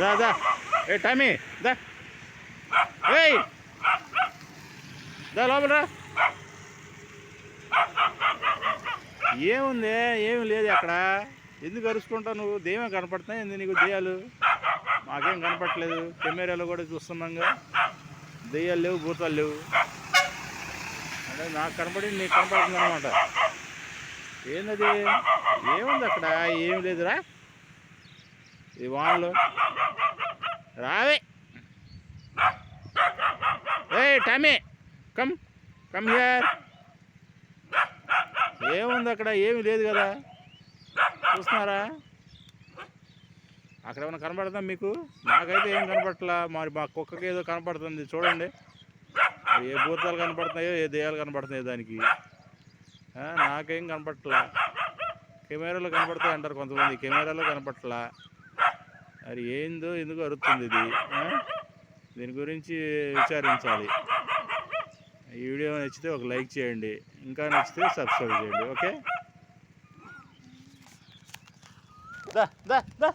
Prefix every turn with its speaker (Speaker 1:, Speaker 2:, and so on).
Speaker 1: దా దా. ఏ టైమీ దా. ఏయ్. దా లోపల రా. ఏముంది? ఏమి లేదు అక్కడ. ఎందుకు అరుచుకుంటావు నువ్వు? దేమే కనపడుతున్నాయి? ఎందుకు నీకు దెయ్యాలు? మాకేం కనపడట్లేదు. కెమెరాలో కూడా చూస్తున్నాంగా. దెయ్యాలు లేవు భూతాలు లేవు. అంటే నాకు కనపడి నీకు కనపడుతుంది అనమాట ఏందది? ఏముంది అక్కడ? ఏం లేదురా? ఈ వానలు. రావే. ఏ టమీ కమ్ కమ్ హియర్. ఏముంది అక్కడ? ఏమీ లేదు కదా. చూస్తున్నారా? అక్కడ ఏమైనా కనబడుతుందా మీకు? నాకైతే ఏం కనపడట్లా. మరి మా కుక్కకి ఏదో కనపడుతుంది. చూడండి. ఏ భూతాలు కనపడుతున్నాయో ఏ దెయ్యాలు కనపడుతున్నాయో దానికి. నాకేం కనపడట్లా కెమెరాలో కనపడతాయి అంటారు కొంతమంది. కెమెరాలో కనపడట్లా మరి ఏందో ఎందుకు అరుతుంది ఇది దీని గురించి విచారించాలి. ఈ వీడియో నచ్చితే ఒక లైక్ చేయండి ఇంకా నచ్చితే సబ్స్క్రైబ్ చేయండి ఓకే? దా దా దా.